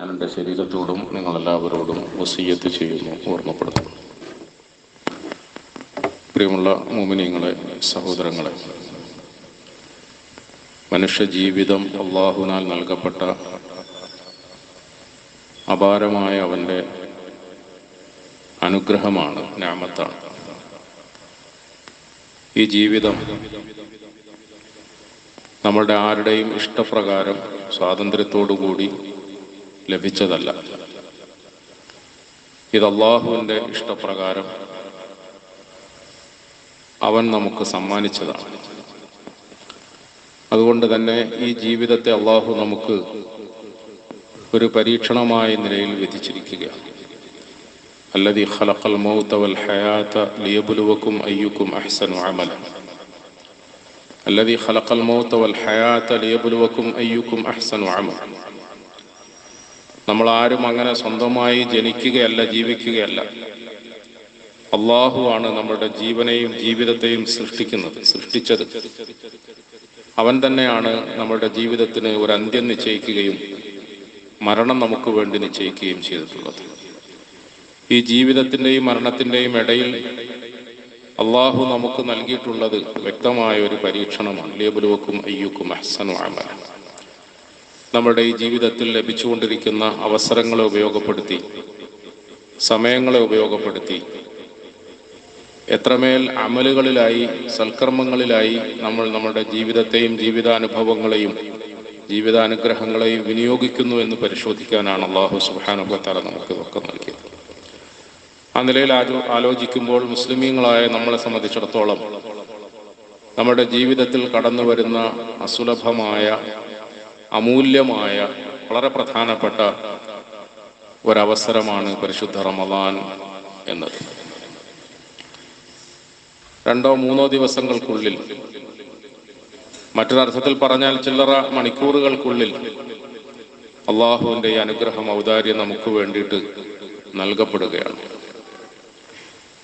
ഞാൻ എന്റെ ശരീരത്തോടും നിങ്ങളെല്ലാവരോടും വസീയത്ത് ചെയ്യുന്നു ഓർമ്മപ്പെടുത്തുന്നു. പ്രിയമുള്ള മോമിനിയങ്ങളെ സഹോദരങ്ങളെ മനുഷ്യജീവിതം അള്ളാഹുനാൽ നൽകപ്പെട്ട അപാരമായ അവന്റെ അനുഗ്രഹമാണ് ഞാമത്താണ്. ഈ ജീവിതം നമ്മളുടെ ആരുടെയും ഇഷ്ടപ്രകാരം സ്വാതന്ത്ര്യത്തോടു കൂടി ലഭിച്ചതല്ല. ഇത് അള്ളാഹുവിന്റെ ഇഷ്ടപ്രകാരം അവൻ നമുക്ക് സമ്മാനിച്ചതാണ്. അതുകൊണ്ട് തന്നെ ഈ ജീവിതത്തെ അള്ളാഹു നമുക്ക് ഒരു പരീക്ഷണമായ നിലയിൽ വിധിച്ചിരിക്കുകയാണ്. അല്ലതി ഖലഖൽ മൗത വൽ ഹയാത ലിയബ്ലുവക്കും അയ്യുക്കും അഹ്സനു അമല. അല്ലതി ഖലഖൽ മൗത വൽ ഹയാത ലിയബ്ലുവക്കും അയ്യുക്കും അഹ്സനു അമല. നമ്മൾ ആരും അങ്ങനെ സ്വന്തമായി ജനിക്കുകയല്ല ജീവിക്കുകയല്ല. അള്ളാഹു ആണ് നമ്മുടെ ജീവനെയും ജീവിതത്തെയും സൃഷ്ടിക്കുന്നത് സൃഷ്ടിച്ചത്. അവൻ തന്നെയാണ് നമ്മുടെ ജീവിതത്തിന് ഒരു അന്ത്യം നിശ്ചയിക്കുകയും മരണം നമുക്ക് വേണ്ടി നിശ്ചയിക്കുകയും ചെയ്തിട്ടുള്ളത്. ഈ ജീവിതത്തിന്റെയും മരണത്തിന്റെയും ഇടയിൽ അള്ളാഹു നമുക്ക് നൽകിയിട്ടുള്ളത് വ്യക്തമായ ഒരു പരീക്ഷണമാണ്. ലേബുലുവക്കും അയ്യൂക്കും അഹ്സനു അമല. നമ്മുടെ ഈ ജീവിതത്തിൽ ലഭിച്ചുകൊണ്ടിരിക്കുന്ന അവസരങ്ങളെ ഉപയോഗപ്പെടുത്തി സമയങ്ങളെ ഉപയോഗപ്പെടുത്തി. എത്രമേൽ അമലുകളിലായി സൽക്കർമ്മങ്ങളിലായി നമ്മൾ നമ്മുടെ ജീവിതത്തെയും ജീവിതാനുഭവങ്ങളെയും ജീവിതാനുഗ്രഹങ്ങളെയും വിനിയോഗിക്കുന്നു എന്ന് പരിശോധിക്കാനാണ് അള്ളാഹു സുഹാനുഭവത്താല നമുക്ക് ഇതൊക്കെ നൽകിയത്. ആ നിലയിൽ ആലോ ആലോചിക്കുമ്പോൾ മുസ്ലിമീങ്ങളായ നമ്മളെ സംബന്ധിച്ചിടത്തോളം നമ്മുടെ ജീവിതത്തിൽ കടന്നു വരുന്ന അസുലഭമായ അമൂല്യമായ വളരെ പ്രധാനപ്പെട്ട ഒരവസരമാണ് പരിശുദ്ധ റമദാൻ എന്നത്. രണ്ടോ മൂന്നോ ദിവസങ്ങൾക്കുള്ളിൽ മറ്റൊരർത്ഥത്തിൽ പറഞ്ഞാൽ ചില്ലറ മണിക്കൂറുകൾക്കുള്ളിൽ അള്ളാഹുവിന്റെ ഈ അനുഗ്രഹം ഔദാര്യം നമുക്ക് വേണ്ടിയിട്ട് നൽകപ്പെടുകയാണ്.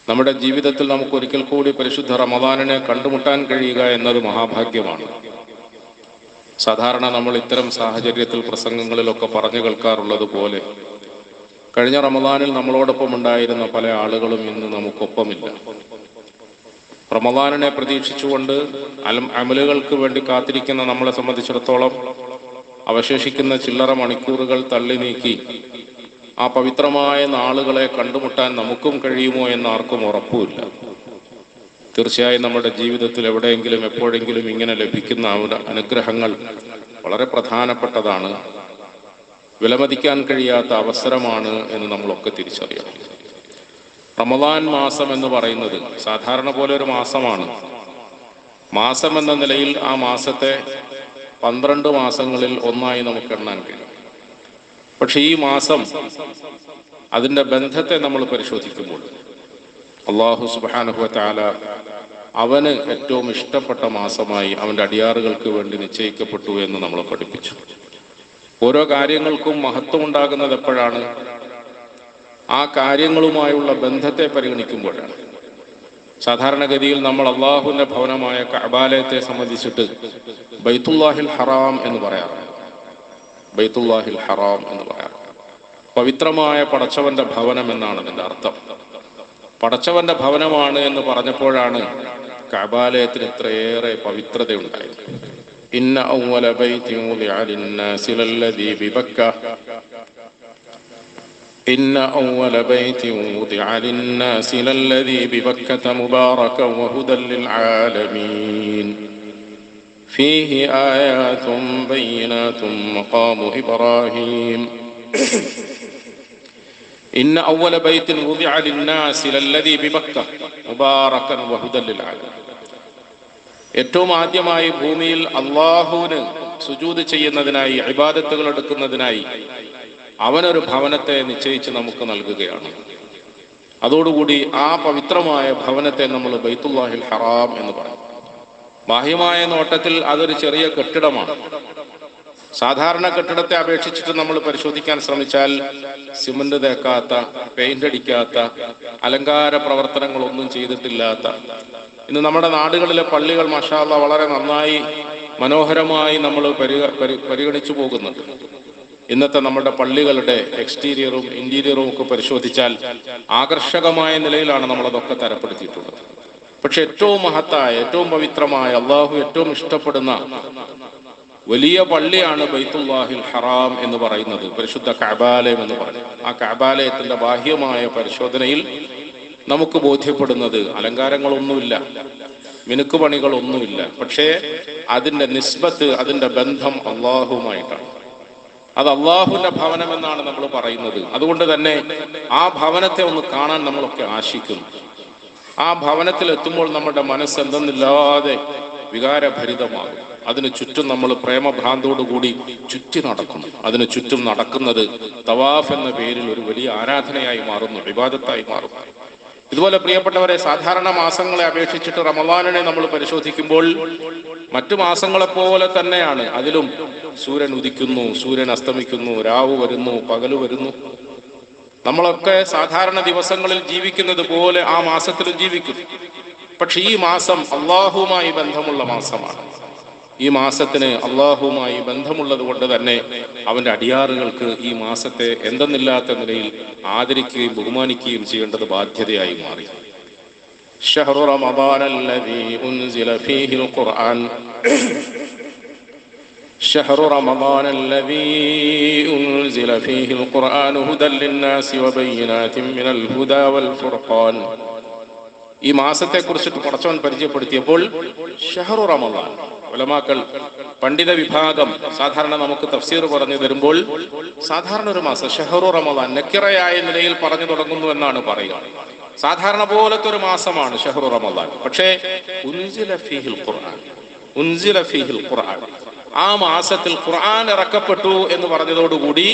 നമ്മുടെ ജീവിതത്തിൽ നമുക്ക് ഒരിക്കൽ കൂടി പരിശുദ്ധ റമദാനിനെ കണ്ടുമുട്ടാൻ കഴിയുക എന്നത് മഹാഭാഗ്യമാണ്. സാധാരണ നമ്മൾ ഇത്തരം സാഹചര്യത്തിൽ പ്രസംഗങ്ങളിലൊക്കെ പറഞ്ഞു കേൾക്കാറുള്ളത് പോലെ കഴിഞ്ഞ റമദാനിൽ നമ്മളോടൊപ്പം ഉണ്ടായിരുന്ന പല ആളുകളും ഇന്ന് നമുക്കൊപ്പമില്ല. റമദാനിനെ പ്രതീക്ഷിച്ചുകൊണ്ട് അലം അമലുകൾക്ക് വേണ്ടി കാത്തിരിക്കുന്ന നമ്മളെ സംബന്ധിച്ചിടത്തോളം അവശേഷിക്കുന്ന ചില്ലറ മണിക്കൂറുകൾ തള്ളി നീക്കി ആ പവിത്രമായ നാളുകളെ കണ്ടുമുട്ടാൻ നമുക്കും കഴിയുമോ എന്ന് ആർക്കും ഉറപ്പുമില്ല. തീർച്ചയായും നമ്മുടെ ജീവിതത്തിൽ എവിടെയെങ്കിലും എപ്പോഴെങ്കിലും ഇങ്ങനെ ലഭിക്കുന്ന അനുഗ്രഹങ്ങൾ വളരെ പ്രധാനപ്പെട്ടതാണ്. വിലമതിക്കാൻ കഴിയാത്ത അവസരമാണ് എന്ന് നമ്മളൊക്കെ തിരിച്ചറിയണം. റമദാൻ മാസം എന്ന് പറയുന്നത് സാധാരണ പോലെ ഒരു മാസമാണ്. മാസം എന്ന നിലയിൽ ആ മാസത്തെ പന്ത്രണ്ട് മാസങ്ങളിൽ ഒന്നായി നമുക്ക് എണ്ണാൻ കഴിയും. പക്ഷെ ഈ മാസം അതിന്റെ ബന്ധത്തെ നമ്മൾ പരിശോധിക്കുമ്പോൾ അള്ളാഹു സുബാനുഹു താല അവന് ഏറ്റവും ഇഷ്ടപ്പെട്ട മാസമായി അവന്റെ അടിയാറുകൾക്ക് വേണ്ടി നിശ്ചയിക്കപ്പെട്ടു എന്ന് നമ്മൾ പഠിപ്പിച്ചു. ഓരോ കാര്യങ്ങൾക്കും മഹത്വം ഉണ്ടാകുന്നത് എപ്പോഴാണ്? ആ കാര്യങ്ങളുമായുള്ള ബന്ധത്തെ പരിഗണിക്കുമ്പോഴാണ്. സാധാരണഗതിയിൽ നമ്മൾ അള്ളാഹുവിന്റെ ഭവനമായ കബാലയത്തെ സംബന്ധിച്ചിട്ട് ബൈത്തുല്ലാഹിൽ ഹറാം എന്ന് പറയാറുണ്ട്. ബൈത്തുല്ലാഹിൽ ഹറാം എന്ന് പറയാറുണ്ട്. പവിത്രമായ പടച്ചവന്റെ ഭവനം എന്നാണ് അതിന്റെ അർത്ഥം. പടച്ചവന്റെ ഭവനമാണ് എന്ന് പറഞ്ഞപ്പോഴാണ് കബാലയത്തിന് ഇത്രയേറെ പവിത്രതയുണ്ടായത് ഇന്ന ഔവല ബൈത്തി wudi'a lin-nasi lalladhi bibakka إن أول بيت وضع للناس للذي ببكة مباركا وهدى للعالمين فيه آيات بينات مقام إبراهيم إن أول بيت وضع للناس للذي ببكة مباركا وهدى للعالمين ഏറ്റവും ആദ്യമായി ഭൂമിയിൽ അള്ളാഹുവിന് സുജൂത് ചെയ്യുന്നതിനായി ഇബാദത്തുകൾ എടുക്കുന്നതിനായി അവനൊരു ഭവനത്തെ നിശ്ചയിച്ച് നമുക്ക് നൽകുകയാണ് അതോടുകൂടി ആ പവിത്രമായ ഭവനത്തെ നമ്മൾ ബൈത്തുല്ലാഹിൽ ഹറാം എന്ന് പറയും ബാഹ്യമായ നോട്ടത്തിൽ അതൊരു ചെറിയ കെട്ടിടമാണ് സാധാരണ കെട്ടിടത്തെ അപേക്ഷിച്ചിട്ട് നമ്മൾ പരിശോധിക്കാൻ ശ്രമിച്ചാൽ സിമന്റ് തേക്കാത്ത പെയിന്റ് അടിക്കാത്ത അലങ്കാര പ്രവർത്തനങ്ങളൊന്നും ചെയ്തിട്ടില്ലാത്ത. ഇന്ന് നമ്മുടെ നാടുകളിലെ പള്ളികൾ മഷാല വളരെ നന്നായി മനോഹരമായി നമ്മൾ പരിഗ പരി- പരിഗണിച്ചു പോകുന്നുണ്ട്. ഇന്നത്തെ നമ്മുടെ പള്ളികളുടെ എക്സ്റ്റീരിയറും ഇന്റീരിയറും ഒക്കെ പരിശോധിച്ചാൽ ആകർഷകമായ നിലയിലാണ് നമ്മളതൊക്കെ തരപ്പെടുത്തിയിട്ടുള്ളത്. പക്ഷെ ഏറ്റവും മഹത്തായ ഏറ്റവും പവിത്രമായ അള്ളാഹു ഏറ്റവും ഇഷ്ടപ്പെടുന്ന വലിയ പള്ളിയാണ് ബൈത്തുല്ലാഹിൽ ഹറാം എന്ന് പറയുന്നത്. പരിശുദ്ധ കബാലയം എന്ന് പറയും. ആ കബാലയത്തിന്റെ ബാഹ്യമായ പരിശോധനയിൽ നമുക്ക് ബോധ്യപ്പെടുന്നത് അലങ്കാരങ്ങളൊന്നുമില്ല മിനുക്ക് പണികളൊന്നുമില്ല. പക്ഷേ അതിന്റെ നിസ്ബത്ത് അതിന്റെ ബന്ധം അള്ളാഹുമായിട്ടാണ് അത് അള്ളാഹുവിന്റെ ഭവനം എന്നാണ് നമ്മൾ പറയുന്നത്. അതുകൊണ്ട് തന്നെ ആ ഭവനത്തെ ഒന്ന് കാണാൻ നമ്മളൊക്കെ ആശിക്കുന്നു. ആ ഭവനത്തിൽ എത്തുമ്പോൾ നമ്മുടെ മനസ്സ് എന്തെന്നില്ലാതെ വികാരഭരിതമാകും. അതിന് ചുറ്റും നമ്മൾ പ്രേമഭ്രാന്തോടുകൂടി ചുറ്റി നടക്കുന്നു അതിന് ചുറ്റും നടക്കുന്നത് തവാഫ് എന്ന പേരിൽ ഒരു വലിയ ആരാധനയായി മാറുന്നു വിവാദത്തായി മാറുന്നു. ഇതുപോലെ പ്രിയപ്പെട്ടവരെ സാധാരണ മാസങ്ങളെ അപേക്ഷിച്ചിട്ട് റമദാനിനെ നമ്മൾ പരിശോധിക്കുമ്പോൾ മറ്റു മാസങ്ങളെ പോലെ തന്നെയാണ്. അതിലും സൂര്യൻ ഉദിക്കുന്നു സൂര്യൻ അസ്തമിക്കുന്നു രാവ് വരുന്നു പകൽ വരുന്നു. നമ്മളൊക്കെ സാധാരണ ദിവസങ്ങളിൽ ജീവിക്കുന്നത് പോലെ ആ മാസത്തിലും ജീവിക്കുന്നു പക്ഷെ ഈ മാസം അള്ളാഹുമായി ബന്ധമുള്ള മാസമാണ്. ഈ മാസത്തിന് അള്ളാഹുവുമായി ബന്ധമുള്ളത് കൊണ്ട് തന്നെ അവന്റെ അടിയാറുകൾക്ക് ഈ മാസത്തെ എന്തെന്നില്ലാത്ത നിലയിൽ ആദരിക്കുകയും ബഹുമാനിക്കുകയും ചെയ്യേണ്ടത് ബാധ്യതയായി മാറി شهر رمضان الذي أنزل فيه القرآن شهر رمضان الذي أنزل فيه القرآن هدى للناس وبينات من الهدى والفرقان ഈ മാസത്തെ കുറിച്ചിട്ട് പടച്ചവൻ പരിചയപ്പെടുത്തിയപ്പോൾ ഷഹറു റമദാൻ. ഉലമാക്കൾ പണ്ഡിത വിഭാഗം സാധാരണ നമുക്ക് തഫ്സീർ പറഞ്ഞു തരുമ്പോൾ സാധാരണ ഒരു മാസം ഷഹറു റമദാൻ നക്കിറയായ നിലയിൽ പറഞ്ഞു തുടങ്ങുന്നു എന്നാണ് പറയുക. സാധാരണ പോലത്തെ ഒരു മാസമാണ് ഷഹറു റമദാൻ. പക്ഷേ ഉൻസില ഖുർആൻ. ഉൻസില ഖുർആൻ. ആ മാസത്തിൽ ഖുർആൻ ഇറക്കപ്പെട്ടു എന്ന് പറഞ്ഞതോടുകൂടി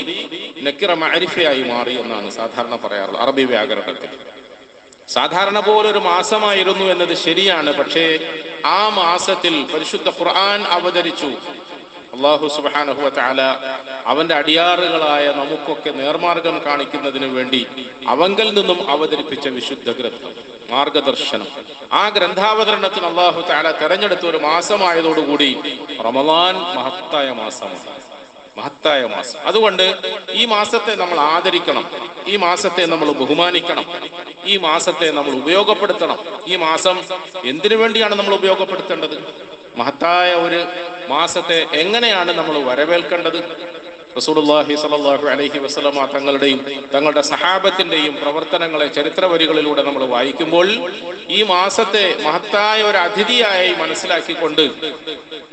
നക്കിറ മാരിഫയായി മാറി എന്നാണ് സാധാരണ പറയാറുള്ളത് അറബി വ്യാകരണത്തിൽ. സാധാരണ പോലെ ഒരു മാസമായിരുന്നു എന്നത് ശരിയാണ് പക്ഷേ ആ മാസത്തിൽ പരിശുദ്ധ ഖുർആൻ അവതരിച്ചു. അള്ളാഹു സുബാനഹുവ താല അവന്റെ അടിയാറുകളായ നമുക്കൊക്കെ നേർമാർഗം കാണിക്കുന്നതിന് വേണ്ടി അവങ്കൽ നിന്നും അവതരിപ്പിച്ച വിശുദ്ധ ഗ്രന്ഥം മാർഗദർശനം. ആ ഗ്രന്ഥാവതരണത്തിന് അള്ളാഹു താല തെരഞ്ഞെടുത്ത ഒരു മാസമായതോടുകൂടി റമദാൻ മഹത്തായ മാസമാണ്. മഹത്തായ മാസം. അതുകൊണ്ട് ഈ മാസത്തെ നമ്മൾ ആദരിക്കണം. ഈ മാസത്തെ നമ്മൾ ബഹുമാനിക്കണം. ഈ മാസത്തെ നമ്മൾ ഉപയോഗപ്പെടുത്തണം. ഈ മാസം എന്തിനു വേണ്ടിയാണ് നമ്മൾ ഉപയോഗപ്പെടുത്തേണ്ടത്? മഹത്തായ ഒരു മാസത്തെ എങ്ങനെയാണ് നമ്മൾ വരവേൽക്കേണ്ടത്? റസൂലുള്ളാഹി സ്വല്ലല്ലാഹു അലൈഹി വസല്ലമ തങ്ങളുടെയും തങ്ങളുടെ സഹാബത്തിന്റെയും പ്രവർത്തനങ്ങളെ ചരിത്ര വരികളിലൂടെ നമ്മൾ വായിക്കുമ്പോൾ ഈ മാസത്തെ മഹത്തായ ഒരു അതിഥിയായി മനസ്സിലാക്കിക്കൊണ്ട്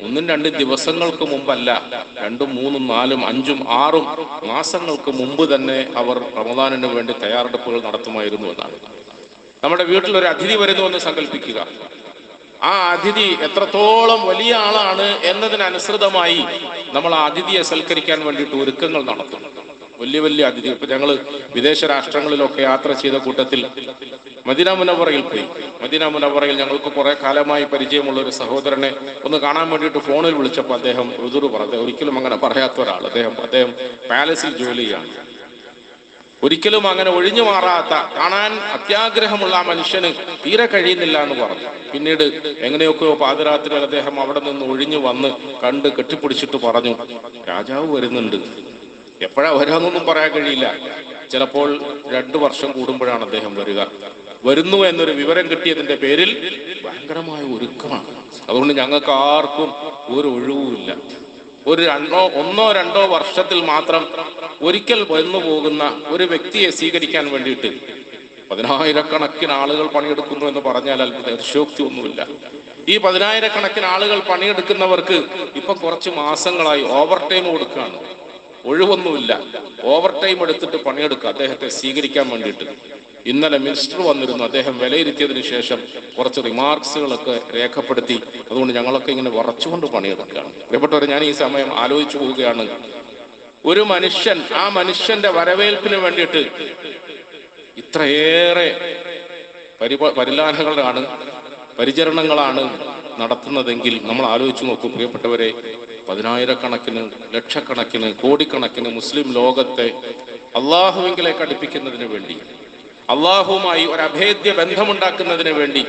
ഒന്നും രണ്ടും ദിവസങ്ങൾക്ക് മുമ്പല്ല രണ്ടും മൂന്നും നാലും അഞ്ചും ആറും മാസങ്ങൾക്ക് മുമ്പ് തന്നെ അവർ റമദാനിന് വേണ്ടി തയ്യാറെടുപ്പുകൾ നടത്തുമായിരുന്നു എന്നാണ്. നമ്മുടെ വീട്ടിൽ ഒരു അതിഥി വരുന്നു എന്ന് സങ്കല്പിക്കുക. ആ അതിഥി എത്രത്തോളം വലിയ ആളാണ് എന്നതിനനുസൃതമായി നമ്മൾ ആ അതിഥിയെ സൽക്കരിക്കാൻ വേണ്ടിയിട്ട് ഒരുക്കങ്ങൾ നടത്തും വലിയ വലിയ അതിഥി. ഇപ്പൊ ഞങ്ങൾ വിദേശ രാഷ്ട്രങ്ങളിലൊക്കെ യാത്ര ചെയ്ത കൂട്ടത്തിൽ മദീന മുനവറയിൽ പോയി. മദീന മുനവറയിൽ ഞങ്ങൾക്ക് കുറെ കാലമായി പരിചയമുള്ള ഒരു സഹോദരനെ ഒന്ന് കാണാൻ വേണ്ടിയിട്ട് ഫോണിൽ വിളിച്ചപ്പോൾ അദ്ദേഹം ഋതുറു പറഞ്ഞു. ഒരിക്കലും അങ്ങനെ പറയാത്ത ഒരാൾ. അദ്ദേഹം അദ്ദേഹം പാലസിൽ ജോലി ചെയ്യാണ് ഒരിക്കലും അങ്ങനെ ഒഴിഞ്ഞു മാറാത്ത കാണാൻ അത്യാഗ്രഹമുള്ള ആ മനുഷ്യന് തീരെ കഴിയുന്നില്ല എന്ന് പറഞ്ഞു. പിന്നീട് എങ്ങനെയൊക്കെയോ പാതിരാത്രി അദ്ദേഹം അവിടെ നിന്ന് ഒഴിഞ്ഞു വന്ന് കണ്ട് കെട്ടിപ്പിടിച്ചിട്ട് പറഞ്ഞു രാജാവ് വരുന്നുണ്ട്. എപ്പോഴാ വരാന്നൊന്നും പറയാൻ കഴിയില്ല. ചിലപ്പോൾ രണ്ടു വർഷം കൂടുമ്പോഴാണ് അദ്ദേഹം വരിക. വരുന്നു എന്നൊരു വിവരം കിട്ടിയതിന്റെ പേരിൽ ഭയങ്കരമായ ഒരുക്കമാണ്. അതുകൊണ്ട് ഞങ്ങൾക്ക് ആർക്കും ഒരു ഒഴിവുമില്ല. ഒരു രണ്ടോ ഒന്നോ രണ്ടോ വർഷത്തിൽ മാത്രം ഒരിക്കൽ വന്നു പോകുന്ന ഒരു വ്യക്തിയെ സ്വീകരിക്കാൻ വേണ്ടിയിട്ട് പതിനായിരക്കണക്കിന് ആളുകൾ പണിയെടുക്കുന്നു എന്ന് പറഞ്ഞാൽ അത്ഭുത. അതിശോക്തി ഒന്നുമില്ല. ഈ പതിനായിരക്കണക്കിന് ആളുകൾ പണിയെടുക്കുന്നവർക്ക് ഇപ്പൊ കുറച്ച് മാസങ്ങളായി ഓവർ ടൈം കൊടുക്കുകയാണ്. ഒഴിവൊന്നുമില്ല. ഓവർ ടൈം എടുത്തിട്ട് പണിയെടുക്കുക. അദ്ദേഹത്തെ സ്വീകരിക്കാൻ വേണ്ടിയിട്ട്. ഇന്നലെ മിനിസ്റ്റർ വന്നിരുന്നു. അദ്ദേഹം വിലയിരുത്തിയതിനു ശേഷം കുറച്ച് റിമാർക്സുകളൊക്കെ രേഖപ്പെടുത്തി. അതുകൊണ്ട് ഞങ്ങളൊക്കെ ഇങ്ങനെ വറച്ചുകൊണ്ട് പണിയെടുക്കുകയാണ്. പ്രിയപ്പെട്ടവരെ ഞാൻ ഈ സമയം ആലോചിച്ചു പോവുകയാണ്. ഒരു മനുഷ്യൻ ആ മനുഷ്യന്റെ വരവേൽപ്പിന് വേണ്ടിയിട്ട് ഇത്രയേറെ പരിപ പരിലാഹകളാണ് പരിചരണങ്ങളാണ് നടത്തുന്നതെങ്കിൽ നമ്മൾ ആലോചിച്ചു നോക്കും. പ്രിയപ്പെട്ടവരെ പതിനായിരക്കണക്കിന് ലക്ഷക്കണക്കിന് കോടിക്കണക്കിന് മുസ്ലിം ലോകത്തെ അള്ളാഹുവിങ്കിലേക്ക് അടുപ്പിക്കുന്നതിന് വേണ്ടി അള്ളാഹുവുമായി ഒരു അഭേദ്യ ബന്ധമുണ്ടാക്കുന്നതിന് വേണ്ടി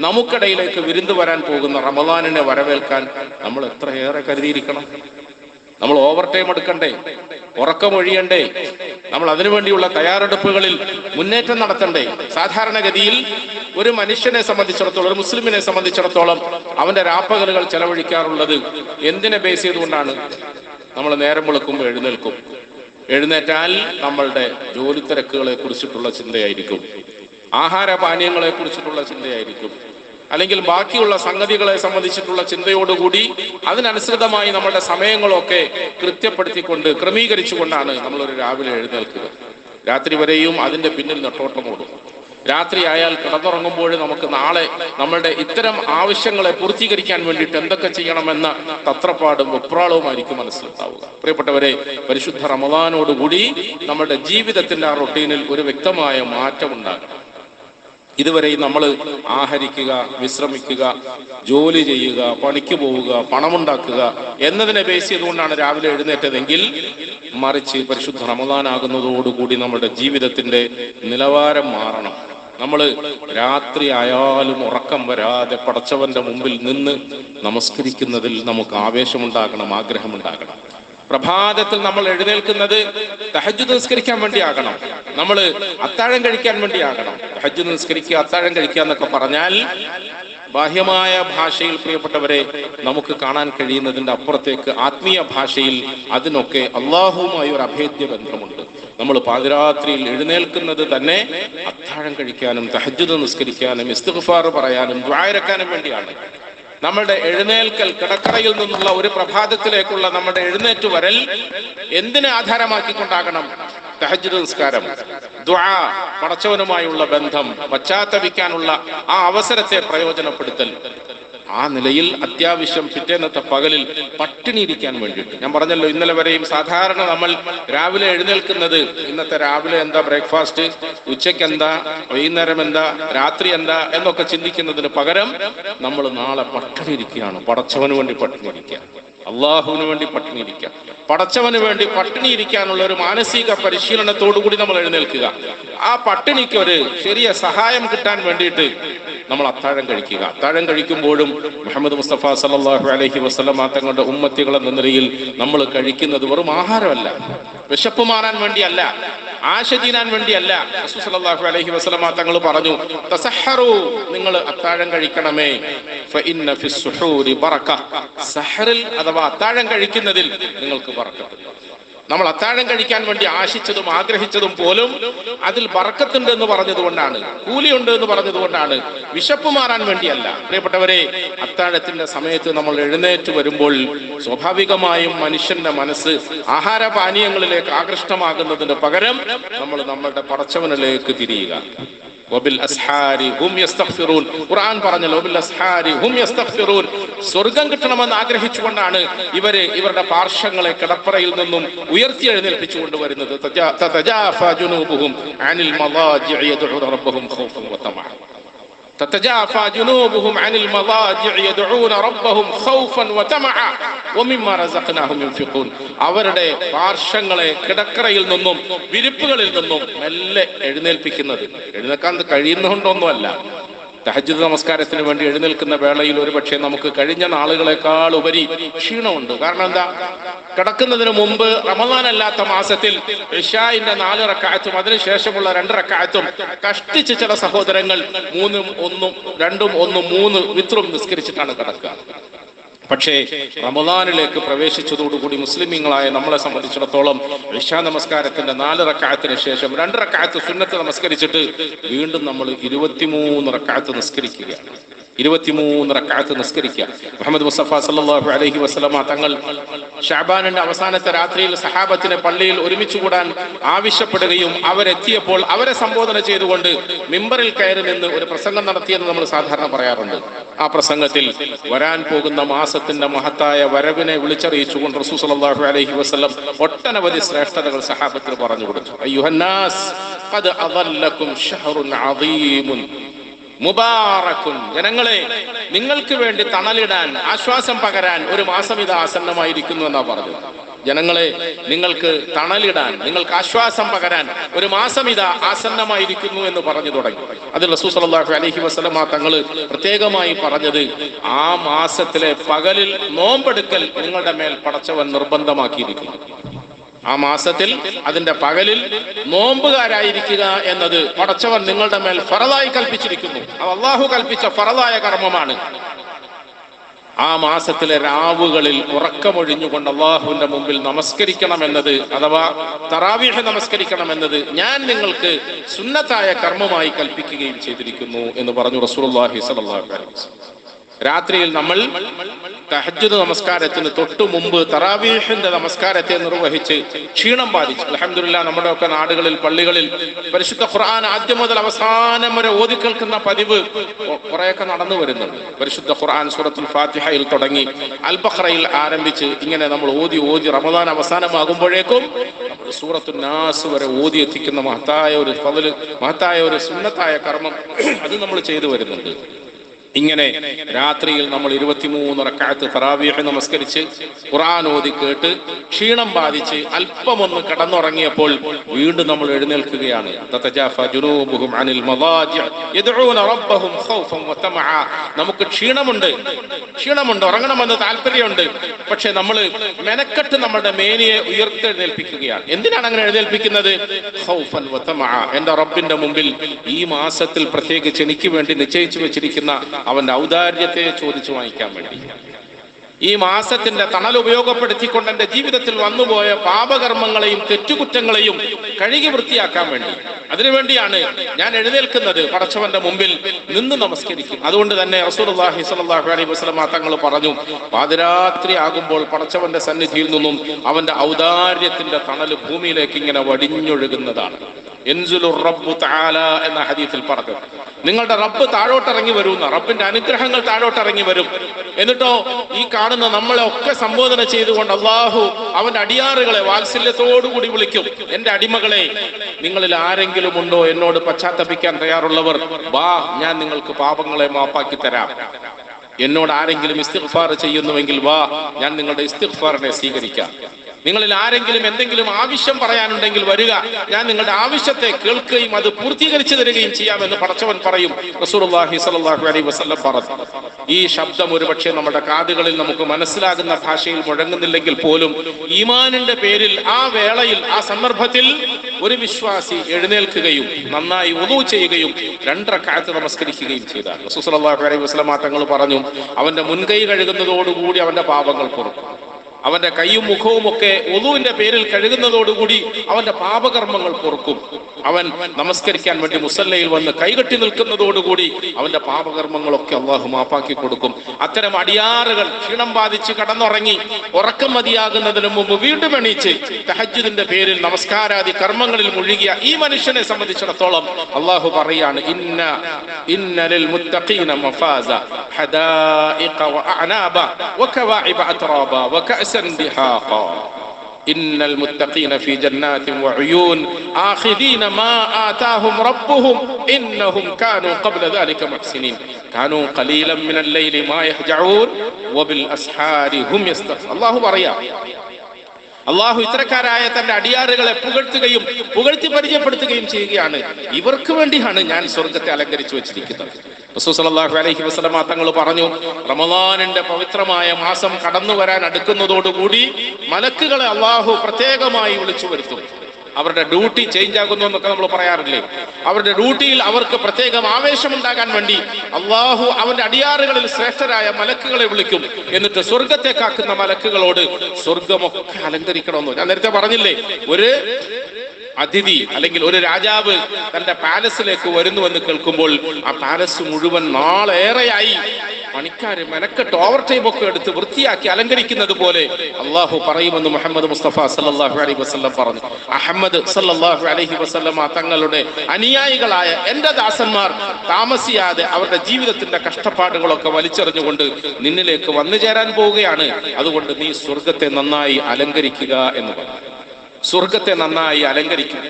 നമുക്കിടയിലേക്ക് വിരുന്ന് വരാൻ പോകുന്ന റമദാനിനെ വരവേൽക്കാൻ നമ്മൾ എത്രയേറെ കരുതിയിരിക്കണം. നമ്മൾ ഓവർ ടൈം എടുക്കണ്ടേ ഉറക്കമൊഴിയണ്ടേ നമ്മൾ അതിനുവേണ്ടിയുള്ള തയ്യാറെടുപ്പുകളിൽ മുന്നേറ്റം നടത്തണ്ടേ. സാധാരണഗതിയിൽ ഒരു മനുഷ്യനെ സംബന്ധിച്ചിടത്തോളം ഒരു മുസ്ലിമിനെ സംബന്ധിച്ചിടത്തോളം അവന്റെ രാപ്പകലുകൾ ചെലവഴിക്കാറുള്ളത് എന്തിനെ ബേസ് ചെയ്തുകൊണ്ടാണ്? നമ്മൾ നേരം വെളുക്കുമ്പോൾ എഴുന്നേൽക്കും. എഴുന്നേറ്റാൽ നമ്മളുടെ ജോലി തിരക്കുകളെ കുറിച്ചിട്ടുള്ള ചിന്തയായിരിക്കും. ആഹാരപാനീയങ്ങളെ കുറിച്ചിട്ടുള്ള ചിന്തയായിരിക്കും. അല്ലെങ്കിൽ ബാക്കിയുള്ള സംഗതികളെ സംബന്ധിച്ചിട്ടുള്ള ചിന്തയോടുകൂടി അതിനനുസൃതമായി നമ്മുടെ സമയങ്ങളൊക്കെ കൃത്യപ്പെടുത്തിക്കൊണ്ട് ക്രമീകരിച്ചുകൊണ്ടാണ് നമ്മളൊരു രാവിലെ എഴുന്നേൽക്കുക. രാത്രി വരെയും അതിന്റെ പിന്നിൽ നെട്ടോട്ടമോടും രാത്രി ആയാൽ കിടന്നുറങ്ങുമ്പോൾ നമുക്ക് നാളെ നമ്മളുടെ ഇത്തരം ആവശ്യങ്ങളെ പൂർത്തീകരിക്കാൻ വേണ്ടിയിട്ട് എന്തൊക്കെ ചെയ്യണമെന്ന തത്രപ്പാടും വെപ്രാളവുമായിരിക്കും മനസ്സിലുണ്ടാവുക. പ്രിയപ്പെട്ടവരെ പരിശുദ്ധ റമദാനോടുകൂടി നമ്മുടെ ജീവിതത്തിന്റെ ആ റൊട്ടീനിൽ ഒരു വ്യക്തമായ മാറ്റം ഉണ്ടാകണം ഇതുവരെ നമ്മൾ ആഹരിക്കുക വിശ്രമിക്കുക ജോലി ചെയ്യുക പണിക്ക് പോവുക പണമുണ്ടാക്കുക എന്നതിനെ ബേസ് ചെയ്തുകൊണ്ടാണ് രാവിലെ എഴുന്നേറ്റതെങ്കിൽ മറിച്ച് പരിശുദ്ധ റമദാനാകുന്നതോടുകൂടി നമ്മുടെ ജീവിതത്തിന്റെ നിലവാരം മാറണം. നമ്മൾ രാത്രി ആയാലും ഉറക്കം വരാതെ പടച്ചവന്റെ മുമ്പിൽ നിന്ന് നമസ്കരിക്കുന്നതിൽ നമുക്ക് ആവേശമുണ്ടാകണം ആഗ്രഹമുണ്ടാകണം. പ്രഭാതത്തിൽ നമ്മൾ എഴുന്നേൽക്കുന്നത് തഹജ് നിസ്കരിക്കാൻ വേണ്ടിയാകണം. നമ്മൾ അത്താഴം കഴിക്കാൻ വേണ്ടിയാകണം. തഹജ് നിസ്കരിക്കുക അത്താഴം കഴിക്കുക എന്നൊക്കെ പറഞ്ഞാൽ ബാഹ്യമായ ഭാഷയിൽ പ്രിയപ്പെട്ടവരെ നമുക്ക് കാണാൻ കഴിയുന്നതിന്റെ അപ്പുറത്തേക്ക് ആത്മീയ ഭാഷയിൽ അതിനൊക്കെ അള്ളാഹുവുമായി ഒരു അഭേദ്യ ബന്ധമുണ്ട്. നമ്മൾ പാതിരാത്രിയിൽ എഴുന്നേൽക്കുന്നത് തന്നെ അത്താഴം കഴിക്കാനും തഹജ്ജുദ് നിസ്കരിക്കാനും ഇസ്തിഗ്ഫാർ പറയാനും ദ്വായരക്കാനും വേണ്ടിയാണ്. നമ്മളുടെ എഴുന്നേൽക്കൽ കിടക്കറയിൽ നിന്നുള്ള ഒരു പ്രഭാതത്തിലേക്കുള്ള നമ്മുടെ എഴുന്നേറ്റ് വരൽ എന്തിനെ ആധാരമാക്കിക്കൊണ്ടാകണം? തഹജ് നിസ്കാരം ദ്വാ പടച്ചവനുമായുള്ള ബന്ധം പശ്ചാത്തപിക്കാനുള്ള ആ അവസരത്തെ പ്രയോജനപ്പെടുത്തൽ. ആ നിലയിൽ അത്യാവശ്യം പിറ്റേന്നത്തെ പകലിൽ പട്ടിണി ഇരിക്കാൻ വേണ്ടിയിട്ട്. ഞാൻ പറഞ്ഞല്ലോ ഇന്നലെ വരെയും സാധാരണ നമ്മൾ രാവിലെ എഴുന്നേൽക്കുന്നത് ഇന്നത്തെ രാവിലെ എന്താ ബ്രേക്ക്ഫാസ്റ്റ് ഉച്ചയ്ക്ക് എന്താ വൈകുന്നേരം എന്താ രാത്രി എന്താ എന്നൊക്കെ ചിന്തിക്കുന്നതിന് പകരം നമ്മൾ നാളെ പട്ടിണി ഇരിക്കുകയാണ്. പടച്ചവന് വേണ്ടി പട്ടിണി ഇരിക്കുക. അള്ളാഹുവിന് വേണ്ടി പട്ടിണി ഇരിക്കുക. പടച്ചവന് വേണ്ടി പട്ടിണി ഇരിക്കാനുള്ള ഒരു മാനസിക പരിശീലനത്തോടു കൂടി നമ്മൾ എഴുന്നേൽക്കുക. ആ പട്ടിണിക്ക് ഒരു ചെറിയ സഹായം കിട്ടാൻ വേണ്ടിയിട്ട് നമ്മൾ അത്താഴം കഴിക്കുക. അത്താഴം കഴിക്കുമ്പോഴും മുഹമ്മദ് മുസ്തഫ സല്ലല്ലാഹു അലഹി വസല്ലമ തങ്ങളുടെ ഉമ്മത്തികൾ എന്ന നിലയിൽ നമ്മൾ കഴിക്കുന്നത് വെറും ആഹാരമല്ല. വിശപ്പ് മാറാൻ വേണ്ടിയല്ല ആശ തീരാൻ വേണ്ടിയല്ല. റസൂൽ അലഹി വസല്ലമ തങ്ങൾ പറഞ്ഞു തസഹറു നിങ്ങൾ അത്താഴം കഴിക്കണമേ. സഹറിൽ അഥവാ അത്താഴം കഴിക്കുന്നതിൽ നിങ്ങൾക്ക് ബറക്കത്തുണ്ട്. നമ്മൾ അത്താഴം കഴിക്കാൻ വേണ്ടി ആശിച്ചതും ആഗ്രഹിച്ചതും പോലും അതിൽ ബറക്കത്തുണ്ട് എന്ന് പറഞ്ഞതുകൊണ്ടാണ് കൂലിയുണ്ട് എന്ന് പറഞ്ഞതുകൊണ്ടാണ് വിശപ്പ് മാറാൻ വേണ്ടിയല്ല. പ്രിയപ്പെട്ടവരെ അത്താഴത്തിന്റെ സമയത്ത് നമ്മൾ എഴുന്നേറ്റ് വരുമ്പോൾ സ്വാഭാവികമായും മനുഷ്യന്റെ മനസ്സ് ആഹാര പാനീയങ്ങളിലേക്ക് ആകൃഷ്ടമാകുന്നതിന് പകരം നമ്മൾ നമ്മളുടെ പടച്ചവനിലേക്ക് തിരിയുക. ഖുർആൻ സ്വർഗം കിട്ടണമെന്ന് ആഗ്രഹിച്ചുകൊണ്ടാണ് ഇവർ ഇവരുടെ പാർശ്വങ്ങളെ കിടപ്പറയിൽ നിന്നും ഉയർത്തി എഴുന്നേൽപ്പിച്ചു കൊണ്ടുവരുന്നത് تتجافى جنوبهم عن المضاجع يدعون ربهم خوفا وطمعا ومما رزقناهم ينفقون അവരുടെ പാർശ്വങ്ങളെ കിടക്കറയിൽ നിന്നും വിരിപ്പുകളിൽ നിന്നും മെല്ലെ എഴുന്നേൽപ്പിക്കുന്നത് എഴുന്നേക്കാൻ കഴിയുന്നതുകൊണ്ടൊന്നുമല്ല തഹജ്ജുദ് നമസ്കാരത്തിന് വേണ്ടി എഴുന്നേൽക്കുന്ന വേളയിൽ ഒരു പക്ഷേ നമുക്ക് കഴിഞ്ഞ നാളുകളെക്കാൾ ഉപരി ക്ഷീണമുണ്ട്. കാരണം എന്താ? കിടക്കുന്നതിന് മുമ്പ് റമദാൻ അല്ലാത്ത മാസത്തിൽ ഇഷായിന്റെ നാല് റക്കായത്തും അതിനുശേഷമുള്ള രണ്ട് റക്കായത്തും കഷ്ടിച്ച് ചില സഹോദരങ്ങൾ മൂന്നും ഒന്നും രണ്ടും ഒന്നും മൂന്ന് വിത്രും നിസ്കരിച്ചിട്ടാണ് കിടക്കുക. പക്ഷേ റമദാനിലേക്ക് പ്രവേശിച്ചതോടുകൂടി മുസ്ലിമീങ്ങളായ നമ്മളെ സംബന്ധിച്ചിടത്തോളം ഇഷാ നമസ്കാരത്തിന്റെ നാല് റക്കായത്തിന് ശേഷം രണ്ട് റക്കായത്ത് സുന്നത്ത് നമസ്കരിച്ചിട്ട് വീണ്ടും നമ്മൾ ഇരുപത്തിമൂന്ന് റക്കായത്ത് നിസ്കരിക്കുകയാണ്. ഇരുപത്തിമൂന്ന് റക്കാത്ത് നിസ്കരിക്കുക. മുഹമ്മദ് മുസ്തഫ സല്ലല്ലാഹു അലൈഹി വസ്ലമ തങ്ങൾ ഷാബാനിന്റെ അവസാനത്തെ രാത്രിയിൽ സഹാബത്തിനെ പള്ളിയിൽ ഒരുമിച്ച് കൂടാൻ ആവശ്യപ്പെടുകയും അവരെത്തിയപ്പോൾ അവരെ സംബോധന ചെയ്തുകൊണ്ട് മിമ്പറിൽ കയറി നിന്ന് ഒരു പ്രസംഗം നടത്തിയെന്ന് നമ്മൾ സാധാരണ പറയാറുണ്ട്. ആ പ്രസംഗത്തിൽ വരാൻ പോകുന്ന മാസത്തിന്റെ മഹത്തായ വരവിനെ വിളിച്ചറിയിച്ചുകൊണ്ട് റസൂൽ സല്ലല്ലാഹു അലഹി വസ്ലം ഒട്ടനവധി ശ്രേഷ്ഠതകൾ സഹാബത്തിന് പറഞ്ഞു കൊടുത്തു. അയ്യുഹന്നാസ് മുബാറക്കുൻ ജനങ്ങളെ നിങ്ങൾക്ക് വേണ്ടി തണലിടാൻ ആശ്വാസം പകരാൻ ഒരു മാസം ഇത് ആസന്നമായിരിക്കുന്നു എന്നാ പറഞ്ഞത്. ജനങ്ങളെ നിങ്ങൾക്ക് തണലിടാൻ നിങ്ങൾക്ക് ആശ്വാസം പകരാൻ ഒരു മാസം ഇതാ ആസന്നമായിരിക്കുന്നു എന്ന് പറഞ്ഞു തുടങ്ങി. അതിൽ റസൂ സല്ലല്ലാഹു അലൈഹി വസല്ലമ തങ്ങൾ പ്രത്യേകമായി പറഞ്ഞത് ആ മാസത്തിലെ പകലിൽ നോമ്പെടുക്കൽ നിങ്ങളുടെ മേൽ പടച്ചവൻ നിർബന്ധമാക്കിയിരിക്കുന്നു. ആ മാസത്തിൽ അതിന്റെ പകലിൽ നോമ്പുകാരായിരിക്കുക എന്നത് പടച്ചവൻ നിങ്ങളുടെ മേൽ ഫറതായി കൽപ്പിച്ചിരിക്കുന്നു. അത് അള്ളാഹു കൽപ്പിച്ച ഫറതായ കർമ്മമാണ്. ആ മാസത്തിലെ രാവുകളിൽ ഉറക്കമൊഴിഞ്ഞുകൊണ്ട് അള്ളാഹുവിന്റെ മുമ്പിൽ നമസ്കരിക്കണം എന്നത് അഥവാ തറാവീഹ നമസ്കരിക്കണം എന്നത് ഞാൻ നിങ്ങൾക്ക് സുന്നത്തായ കർമ്മമായി കൽപ്പിക്കുകയും ചെയ്തിരിക്കുന്നു എന്ന് പറഞ്ഞു റസൂലുള്ളാഹി അള്ളാഹി സലഹ് രാത്രിയിൽ നമ്മൾ തഹജ്ജുദ് നമസ്കാരത്തിന് തൊട്ടു മുമ്പ് തറാവീഹിന്റെ നമസ്കാരത്തെ നിർവഹിച്ച് ക്ഷീണം ബാധിച്ചു. അലഹമില്ല നമ്മുടെ ഒക്കെ നാടുകളിൽ പള്ളികളിൽ പരിശുദ്ധ ഖുർആൻ ആദ്യം മുതൽ അവസാനം വരെ ഓതി കേൾക്കുന്ന പതിവ് കുറെയൊക്കെ നടന്നു വരുന്നുണ്ട്. പരിശുദ്ധ ഖുർആൻ സൂറത്തുൽ ഫാത്തിഹയിൽ തുടങ്ങി അൽബഹ്റയിൽ ആരംഭിച്ച് ഇങ്ങനെ നമ്മൾ ഓതി ഓതി റമദാൻ അവസാനമാകുമ്പോഴേക്കും സൂറത്തു നാസ് വരെ ഓതി എത്തിക്കുന്ന മഹത്തായ ഒരു ഫضൽ മഹത്തായ ഒരു സുന്നത്തായ കർമ്മം അത് നമ്മൾ ചെയ്തു വരുന്നുണ്ട്. ഇങ്ങനെ രാത്രിയിൽ നമ്മൾ ഇരുപത്തിമൂന്ന് റക്കാത്ത് തറാവീഹ് നമസ്കരിച്ച് ഖുറാൻ ഓതി കേട്ട് ക്ഷീണം ബാധിച്ച് അല്പമൊന്ന് കടന്നുറങ്ങിയപ്പോൾ വീണ്ടും നമ്മൾ എഴുന്നേൽക്കുകയാണ്. നമുക്ക് ക്ഷീണമുണ്ട്. ക്ഷീണമുണ്ട്. ഉറങ്ങണമെന്ന് താല്പര്യമുണ്ട്. പക്ഷെ നമ്മൾ മെനക്കെട്ട് നമ്മുടെ മേനിയെ ഉയർത്തെഴുന്നേൽപ്പിക്കുകയാണ്. എന്തിനാണ് അങ്ങനെ എഴുന്നേൽപ്പിക്കുന്നത്? എന്റെ റബ്ബിന്റെ മുമ്പിൽ ഈ മാസത്തിൽ പ്രത്യേകിച്ച് എനിക്ക് വേണ്ടി നിശ്ചയിച്ചു വെച്ചിരിക്കുന്ന അവന്റെ ഔദാര്യത്തെ ചോദിച്ചു വാങ്ങിക്കാൻ വേണ്ടി. ഈ മാസത്തിന്റെ തണൽ ഉപയോഗപ്പെടുത്തിക്കൊണ്ട് എന്റെ ജീവിതത്തിൽ വന്നുപോയ പാപകർമ്മങ്ങളെയും തെറ്റുകുറ്റങ്ങളെയും കഴുകി വൃത്തിയാക്കാൻ വേണ്ടി. അതിനുവേണ്ടിയാണ് ഞാൻ എഴുന്നേൽക്കുന്നത്. പടച്ചവന്റെ മുമ്പിൽ നിന്ന് നമസ്കരിക്കും. അതുകൊണ്ട് തന്നെ റസൂലുള്ളാഹി സ്വല്ലല്ലാഹു അലൈഹി വസല്ലം തങ്ങൾ പറഞ്ഞു പാതിരാത്രി ആകുമ്പോൾ പടച്ചവന്റെ സന്നിധിയിൽ നിന്നും അവന്റെ ഔദാര്യത്തിന്റെ തണൽ ഭൂമിയിലേക്ക് ഇങ്ങനെ വടിഞ്ഞൊഴുകുന്നതാണ്. എന്ന ഹദീസിൽ പറഞ്ഞു. നിങ്ങളുടെ റബ്ബ് താഴോട്ടിറങ്ങി വരുന്ന റബ്ബിന്റെ അനുഗ്രഹങ്ങൾ താഴോട്ടിറങ്ങി വരും. എന്നിട്ടോ ഈ കാണുന്ന നമ്മളെ ഒക്കെ സംബോധന ചെയ്തുകൊണ്ട് അള്ളാഹു അവന്റെ അടിയാറുകളെ വാത്സല്യത്തോടുകൂടി വിളിക്കും. എന്റെ അടിമകളെ നിങ്ങളിൽ ആരെങ്കിലും ഉണ്ടോ എന്നോട് പശ്ചാത്തപിക്കാൻ തയ്യാറുള്ളവർ വാ ഞാൻ നിങ്ങൾക്ക് പാപങ്ങളെ മാപ്പാക്കി തരാം. എന്നോട് ആരെങ്കിലും ഇസ്തിഫാർ ചെയ്യുന്നുവെങ്കിൽ വാ ഞാൻ നിങ്ങളുടെ ഇസ്തിഫാറിനെ സ്വീകരിക്കാം. നിങ്ങളിൽ ആരെങ്കിലും എന്തെങ്കിലും ആവശ്യം പറയാനുണ്ടെങ്കിൽ വരിക. ഞാൻ നിങ്ങളുടെ ആവശ്യത്തെ കേൾക്കുകയും അത് പൂർത്തീകരിച്ചു തരികയും ചെയ്യാമെന്ന് പടച്ചവൻ പറയും. റസൂലുള്ളാഹി സ്വല്ലല്ലാഹു അലൈഹി വസല്ലം പറഞ്ഞു. ഈ ശബ്ദം ഒരുപക്ഷെ നമ്മുടെ കാതുകളിൽ നമുക്ക് മനസ്സിലാകുന്ന ഭാഷയിൽ മുഴങ്ങുന്നില്ലെങ്കിൽ പോലും ഈമാനിന്റെ പേരിൽ ആ വേളയിൽ ആ സന്ദർഭത്തിൽ ഒരു വിശ്വാസി എഴുന്നേൽക്കുകയും നന്നായി ഒതു ചെയ്യുകയും രണ്ടരക്കാലത്ത് നമസ്കരിക്കുകയും ചെയ്താൽ. സല്ലല്ലാഹു അലൈഹി വസല്ലം തങ്ങൾ പറഞ്ഞു അവന്റെ മുൻകൈ കഴുകുന്നതോടുകൂടി അവന്റെ പാപങ്ങൾ പൊറുക്കും. അവന്റെ കൈയും മുഖവും ഒക്കെ ഒതുവിന്റെ പേരിൽ കഴുകുന്നതോടുകൂടി അവന്റെ പാപകർമ്മങ്ങൾ പൊറുക്കും. അവൻ നമസ്കരിക്കാൻ വേണ്ടി മുസല്ലയിൽ വന്ന് കൈകെട്ടി നിൽക്കുന്നതോടുകൂടി അവന്റെ പാപകർമ്മങ്ങളൊക്കെ അള്ളാഹു മാപ്പാക്കി കൊടുക്കും. അത്തരം അടിയാറുകൾ ക്ഷീണം ബാധിച്ച് കടന്നുറങ്ങി ഉറക്കം മതിയാകുന്നതിന് മുമ്പ് വീണ്ടും എണീച്ച് തഹജുദിന്റെ പേരിൽ നമസ്കാരാദി കർമ്മങ്ങളിൽ മുഴുകിയ ഈ മനുഷ്യനെ സംബന്ധിച്ചിടത്തോളം അള്ളാഹു പറയാണ് ഇന്ന ഇന്നലിൽ മുത്തഖീന മഫാസ ഹദായിഖ വഅനാബ വകവാഇബ അത്റാബ വകഅസൻ ബിഹാഖ. إن المتقين في جنات وعيون آخذين ما آتاهم ربهم إنهم كانوا قبل ذلك محسنين. كانوا قليلا من الليل ما يهجعون وبالأسحار هم يستغفرون. الله بريا അള്ളാഹു ഇത്തരക്കാരായ തന്റെ അടിയാറുകളെ പുകഴ്ത്തുകയും പുകഴ്ത്തി പരിചയപ്പെടുത്തുകയും ചെയ്യുകയാണ്. ഇവർക്ക് വേണ്ടിയാണ് ഞാൻ സ്വർഗത്തെ അലങ്കരിച്ചു വെച്ചിരിക്കുന്നത്. അലൈഹി തങ്ങൾ പറഞ്ഞു റമദാനിന്റെ പവിത്രമായ മാസം കടന്നു വരാൻ അടുക്കുന്നതോടുകൂടി മലക്കുകളെ അള്ളാഹു പ്രത്യേകമായി വിളിച്ചു വരുത്തും. അവരുടെ ഡ്യൂട്ടി ചേഞ്ച് ആകുന്നു എന്നൊക്കെ നമ്മൾ പറയാറില്ലേ? അവരുടെ ഡ്യൂട്ടിയിൽ അവർക്ക് പ്രത്യേകം ആവേശമുണ്ടാകാൻ വേണ്ടി അള്ളാഹു അവന്റെ അടിയാറുകളിൽ ശ്രേഷ്ഠരായ മലക്കുകളെ വിളിക്കും. എന്നിട്ട് സ്വർഗത്തെ കാക്കുന്ന മലക്കുകളോട് സ്വർഗമൊക്കെ അലങ്കരിക്കണമെന്ന്. ഞാൻ നേരത്തെ പറഞ്ഞില്ലേ ഒരു അതിഥി അല്ലെങ്കിൽ ഒരു രാജാവ് തന്റെ പാലസിലേക്ക് വരുന്നുവെന്ന് കേൾക്കുമ്പോൾ ആ പാലസ് മുഴുവൻ നാളേറെയായി പണിക്കാര് മെനക്കെട്ട് ഓവർ ടൈം ഒക്കെ എടുത്ത് വൃത്തിയാക്കി അലങ്കരിക്കുന്നത് പോലെ അള്ളാഹു പറയുമെന്ന് മുഹമ്മദ് മുസ്തഫ സല്ലാഹു അലൈഹി വസ്ലം പറഞ്ഞു. അഹമ്മദ് സല്ലാഹു അലൈഹി വസ്ലമ തങ്ങളുടെ അനുയായികളായ എന്റെ ദാസന്മാർ താമസിയാതെ അവരുടെ ജീവിതത്തിന്റെ കഷ്ടപ്പാടുകളൊക്കെ വലിച്ചെറിഞ്ഞുകൊണ്ട് നിന്നിലേക്ക് വന്നു ചേരാൻ പോവുകയാണ്. അതുകൊണ്ട് നീ സ്വർഗത്തെ നന്നായി അലങ്കരിക്കുക എന്ന് പറഞ്ഞു. സ്വർഗത്തെ നന്നായി അലങ്കരിക്കും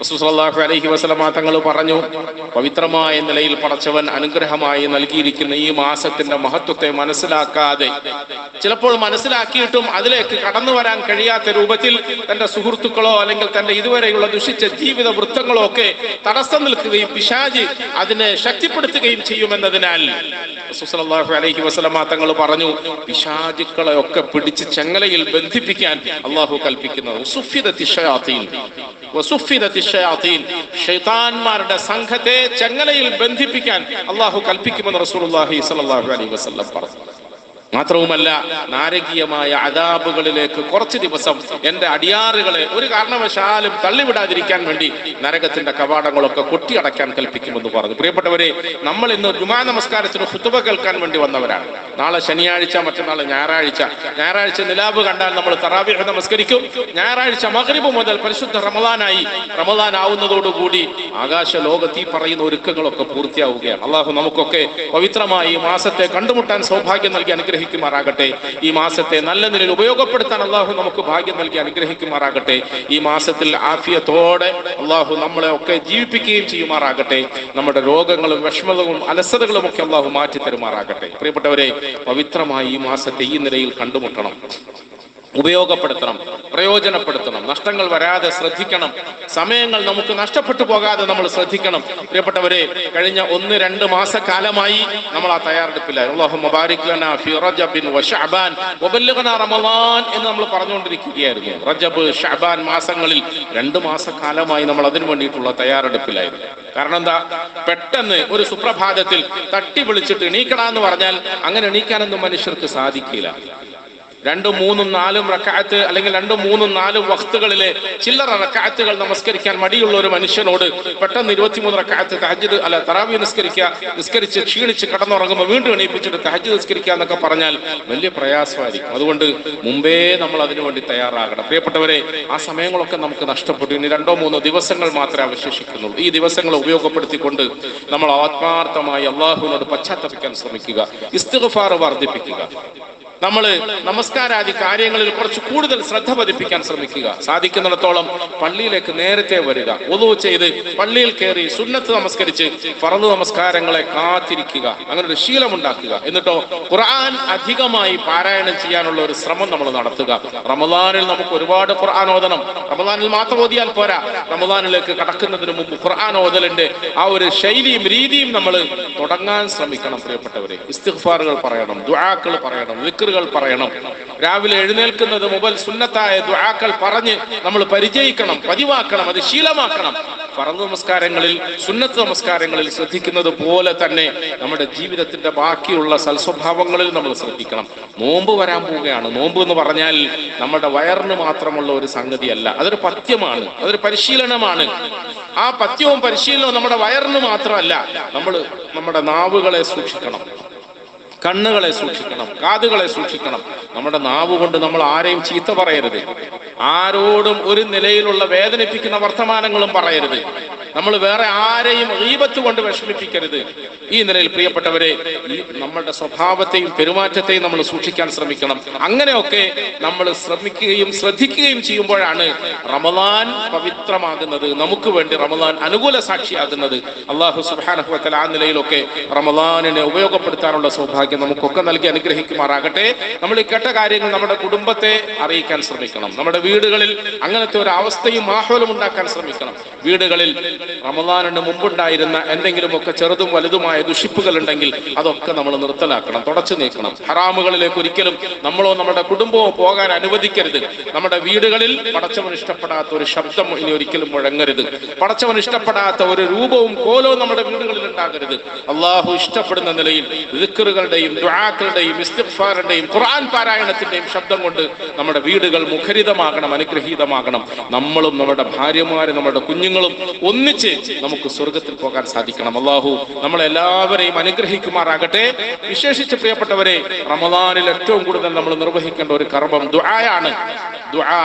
റസൂലുള്ളാഹി അലൈഹി വസ്ലമ തങ്ങൾ പറഞ്ഞു പവിത്രമായ നിലയിൽ പടച്ചവൻ അനുഗ്രഹമായി നൽകിയിരിക്കുന്ന ഈ മാസത്തിന്റെ മഹത്വത്തെ മനസ്സിലാക്കാതെ ചിലപ്പോൾ മനസ്സിലാക്കിയിട്ടും അതിലേക്ക് കടന്നു വരാൻ കഴിയാത്ത രൂപത്തിൽ തന്റെ സുഹൃത്തുക്കളോ അല്ലെങ്കിൽ തന്റെ ഇതുവരെയുള്ള ദുഷിച്ച ജീവിത വൃത്തങ്ങളോ ഒക്കെ തടസ്സം നിൽക്കുകയും പിശാജ് അതിനെ ശക്തിപ്പെടുത്തുകയും ചെയ്യുമെന്നതിനാൽ റസൂലുള്ളാഹി അലൈഹി വസ്ലമ തങ്ങൾ പറഞ്ഞു പിശാജുക്കളെ ഒക്കെ പിടിച്ച് ചെങ്ങലയിൽ ബന്ധിപ്പിക്കാൻ അള്ളാഹു കൽപ്പിക്കുന്നത് ഷയാത്തീൻ. വസുഫിദത്തി ഷയാത്തീൻ. സംഘത്തെ ചെങ്ങലയിൽ ബന്ധിപ്പിക്കാൻ അള്ളാഹു കൽപ്പിക്കുമെന്ന് റസൂലുള്ളാഹി സ്വല്ലല്ലാഹു അലൈഹി വസല്ലം പറഞ്ഞു മാത്രവുമല്ല നാരകീയമായ അതാബുകളിലേക്ക് കുറച്ച് ദിവസം എന്റെ അടിയാറുകളെ ഒരു കാരണവശാലും തള്ളിവിടാതിരിക്കാൻ വേണ്ടി നരകത്തിന്റെ കവാടങ്ങളൊക്കെ കൊട്ടിയടയ്ക്കാൻ കൽപ്പിക്കുമെന്ന് പറഞ്ഞു. പ്രിയപ്പെട്ടവരെ നമ്മൾ ഇന്ന് ജുമാ നമസ്കാരത്തിന് ഹുത്തുവ കേൾക്കാൻ വേണ്ടി വന്നവരാണ്. നാളെ ശനിയാഴ്ച മറ്റന്നാൾ ഞായറാഴ്ച. ഞായറാഴ്ച നിലാബ് കണ്ടാൽ നമ്മൾ തറാവിഹ നമസ്കരിക്കും. ഞായറാഴ്ച മഗ്രിബ് മുതൽ പരിശുദ്ധ റമദാനായി. റമദാൻ ആവുന്നതോടുകൂടി ആകാശ ലോകത്ത് പറയുന്ന ഒരുക്കങ്ങളൊക്കെ പൂർത്തിയാവുകയാണ്. അള്ളാഹു നമുക്കൊക്കെ പവിത്രമായി മാസത്തെ കണ്ടുമുട്ടാൻ സൗഭാഗ്യം നൽകി അനുഗ്രഹിക്കുമാറാകട്ടെ. ഈ മാസത്തെ നല്ല നിലയിൽ ഉപയോഗപ്പെടുത്താൻ അള്ളാഹു നമുക്ക് ഭാഗ്യം നൽകി അനുഗ്രഹിക്കുമാറാകട്ടെ. ഈ മാസത്തിൽ ആഫിയത്തോടെ അള്ളാഹു നമ്മളെ ഒക്കെ ജീവിപ്പിക്കുകയും ചെയ്യുമാറാകട്ടെ. നമ്മുടെ രോഗങ്ങളും വിഷമതകളും അലസതകളും ഒക്കെ അള്ളാഹു മാറ്റി തരുമാറാകട്ടെ പ്രിയപ്പെട്ടവരെ പവിത്രമായി ഈ മാസത്തെ ഈ നിലയിൽ കണ്ടുമുട്ടണം. ഉപയോഗപ്പെടുത്തണം പ്രയോജനപ്പെടുത്തണം നഷ്ടങ്ങൾ വരാതെ ശ്രദ്ധിക്കണം സമയങ്ങൾ നമുക്ക് നഷ്ടപ്പെട്ടു പോകാതെ നമ്മൾ ശ്രദ്ധിക്കണം. പ്രിയപ്പെട്ടവരെ കഴിഞ്ഞ ഒന്ന് രണ്ട് മാസക്കാലമായി നമ്മൾ ആ തയ്യാറെടുപ്പിലായി റമളാൻ എന്ന് നമ്മൾ പറഞ്ഞുകൊണ്ടിരിക്കുകയായിരുന്നു. റജബ് ഷഹബാൻ മാസങ്ങളിൽ രണ്ട് മാസക്കാലമായി നമ്മൾ അതിനു വേണ്ടിയിട്ടുള്ള തയ്യാറെടുപ്പിലായിരുന്നു. കാരണം എന്താ? പെട്ടെന്ന് ഒരു സുപ്രഭാതത്തിൽ തട്ടി വിളിച്ചിട്ട് എണീക്കണമെന്ന് പറഞ്ഞാൽ അങ്ങനെ എണീക്കാനൊന്നും മനുഷ്യർക്ക് സാധിക്കില്ല. രണ്ടും മൂന്നും നാലും റക്കാത്ത് അല്ലെങ്കിൽ രണ്ടും മൂന്നും നാലും വക്തുകളിലെ ചില്ലറ റക്കാത്തുകൾ നമസ്കരിക്കാൻ മടിയുള്ള ഒരു മനുഷ്യനോട് പെട്ടെന്ന് ഇരുപത്തിമൂന്ന് റക്കാത്ത് തഹജിദ് അല്ല തറാവി നിസ്കരിക്കുക നിസ്കരിച്ച് ക്ഷീണിച്ച് കടന്നുറങ്ങുമ്പോൾ വീണ്ടും എണീപ്പിച്ചിട്ട് തഹജ് നിസ്കരിക്കുക എന്നൊക്കെ പറഞ്ഞാൽ വലിയ പ്രയാസമായിരിക്കും. അതുകൊണ്ട് മുമ്പേ നമ്മൾ അതിനുവേണ്ടി തയ്യാറാകണം. പ്രിയപ്പെട്ടവരെ ആ സമയങ്ങളൊക്കെ നമുക്ക് നഷ്ടപ്പെട്ടു. ഇനി രണ്ടോ മൂന്നോ ദിവസങ്ങൾ മാത്രമേ അവശേഷിക്കുന്നുള്ളൂ. ഈ ദിവസങ്ങൾ ഉപയോഗപ്പെടുത്തിക്കൊണ്ട് നമ്മൾ ആത്മാർത്ഥമായി അള്ളാഹുവിനോട് പശ്ചാത്തപിക്കാൻ ശ്രമിക്കുക. ഇസ്തിഗ്ഫാർ വർദ്ധിപ്പിക്കുക. നമ്മൾ നമസ്കാരാദി കാര്യങ്ങളിൽ കുറച്ച് കൂടുതൽ ശ്രദ്ധ പതിപ്പിക്കാൻ ശ്രമിക്കുക. സാധിക്കുന്നിടത്തോളം പള്ളിയിലേക്ക് നേരത്തെ വരിക. ഒതു ചെയ്ത് പള്ളിയിൽ കയറി സുന്നത്ത് നമസ്കരിച്ച് പറന്ന് നമസ്കാരങ്ങളെ കാത്തിരിക്കുക. അങ്ങനെ ഒരു ശീലമുണ്ടാക്കുക. എന്നിട്ടോ ഖുർആൻ അധികമായി പാരായണം ചെയ്യാനുള്ള ഒരു ശ്രമം നമ്മൾ നടത്തുക. റമദാനിൽ നമുക്ക് ഒരുപാട് ഖുർആൻ ഓതണം. റമദാനിൽ മാത്രം ഓതിയാൽ പോരാ. റമദാനിലേക്ക് കടക്കുന്നതിന് മുമ്പ് ഖുർആൻ ഓതലിന്റെ ആ ഒരു ശൈലിയും രീതിയും നമ്മൾ തുടങ്ങാൻ ശ്രമിക്കണം പ്രിയപ്പെട്ടവരെ. ഇസ്തിഫാറുകൾ പറയണം ദുആക്കൾ പറയണം വിക്റുകൾ പറയണം. രാവിലെ എഴുന്നേൽക്കുന്നത് മുതൽ സുന്നത്തായ ദുആകൾ പറഞ്ഞ് നമ്മൾ പരിചയിക്കണം പതിവാക്കണം അത് ശീലമാക്കണം. പറന്ന് നമസ്കാരങ്ങളിൽ സുന്നത്ത് നമസ്കാരങ്ങളിൽ ശ്രദ്ധിക്കുന്നത് പോലെ തന്നെ നമ്മുടെ ജീവിതത്തിന്റെ ബാക്കിയുള്ള സൽസ്വഭാവങ്ങളിൽ നമ്മൾ ശ്രദ്ധിക്കണം. നോമ്പ് വരാൻ പോവുകയാണ്. നോമ്പ് എന്ന് പറഞ്ഞാൽ നമ്മുടെ വയറിന് മാത്രമുള്ള ഒരു സംഗതിയല്ല. അതൊരു പത്യമാണ് അതൊരു പരിശീലനമാണ്. ആ പത്യവും പരിശീലനവും നമ്മുടെ വയറിന് മാത്രമല്ല. നമ്മൾ നമ്മുടെ നാവുകളെ സൂക്ഷിക്കണം. കണ്ണുകളെ സൂക്ഷിക്കണം കാതുകളെ സൂക്ഷിക്കണം. നമ്മുടെ നാവ് കൊണ്ട് നമ്മൾ ആരെയും ചീത്ത പറയരുത്. ആരോടും ഒരു നിലയിലുള്ള വേദനിപ്പിക്കുന്ന വർത്തമാനങ്ങളും പറയരുത്. നമ്മൾ വേറെ ആരെയും ഈപത്ത് കൊണ്ട് വിഷമിപ്പിക്കരുത്. ഈ നിലയിൽ പ്രിയപ്പെട്ടവരെ നമ്മളുടെ സ്വഭാവത്തെയും പെരുമാറ്റത്തെയും നമ്മൾ സൂക്ഷിക്കാൻ ശ്രമിക്കണം. അങ്ങനെയൊക്കെ നമ്മൾ ശ്രമിക്കുകയും ശ്രദ്ധിക്കുകയും ചെയ്യുമ്പോഴാണ് റമദാൻ പവിത്രമാകുന്നത്. നമുക്ക് വേണ്ടി റമദാൻ അനുകൂല സാക്ഷിയാകുന്നത്. അള്ളാഹു സുബാനഹുവത്തല ആ നിലയിലൊക്കെ റമദാനിനെ ഉപയോഗപ്പെടുത്താനുള്ള സൗഭാഗ്യം നമുക്കൊക്കെ നൽകി അനുഗ്രഹിക്കുമാറാകട്ടെ. നമ്മൾ ഈ കേട്ട കാര്യങ്ങൾ നമ്മുടെ കുടുംബത്തെ അറിയിക്കാൻ ശ്രമിക്കണം. നമ്മുടെ വീടുകളിൽ അങ്ങനത്തെ ഒരു അവസ്ഥയും മാഹോലും ഉണ്ടാക്കാൻ ശ്രമിക്കണം. വീടുകളിൽ റമദാനിന് മുമ്പുണ്ടായിരുന്ന എന്തെങ്കിലുമൊക്കെ ചെറുതും വലുതുമായ ദുഷിപ്പുകൾ ഉണ്ടെങ്കിൽ അതൊക്കെ നമ്മൾ നിർത്തലാക്കണം തുടച്ചു നീക്കണം. ഹറാമുകളിലേക്ക് ഒരിക്കലും നമ്മളോ നമ്മുടെ കുടുംബമോ പോകാൻ അനുവദിക്കരുത്. നമ്മുടെ വീടുകളിൽ പടച്ചവൻ ഇഷ്ടപ്പെടാത്ത ഒരു ശബ്ദം ഇനി ഒരിക്കലും മുഴങ്ങരുത്. പടച്ചവൻ ഇഷ്ടപ്പെടാത്ത ഒരു രൂപവും കോലവും നമ്മുടെ വീടുകളിൽ ഉണ്ടാകരുത്. അള്ളാഹു ഇഷ്ടപ്പെടുന്ന നിലയിൽ ഋക്കറുകളുടെയും ദുആക്കളുടെയും ഇസ്തിഫാറിന്റെയും ഖുർആൻ പാരായണത്തിന്റെയും ശബ്ദം കൊണ്ട് നമ്മുടെ വീടുകൾ മുഖരിതമാകണം അനുഗ്രഹീതമാകണം. നമ്മളും നമ്മുടെ ഭാര്യമാരും നമ്മുടെ കുഞ്ഞുങ്ങളും ഒന്നി ഒന്നിച്ച് നമുക്ക് സ്വർഗത്തിൽ പോകാൻ സാധിക്കണം. അള്ളാഹു നമ്മളെല്ലാവരെയും അനുഗ്രഹിക്കുമാറാകട്ടെ. വിശേഷിച്ച് പ്രിയപ്പെട്ടവരെ റമദാനിൽ ഏറ്റവും കൂടുതൽ നമ്മൾ നിർവഹിക്കേണ്ട ഒരു കർമ്മം ദുആയാണ്. ദുആ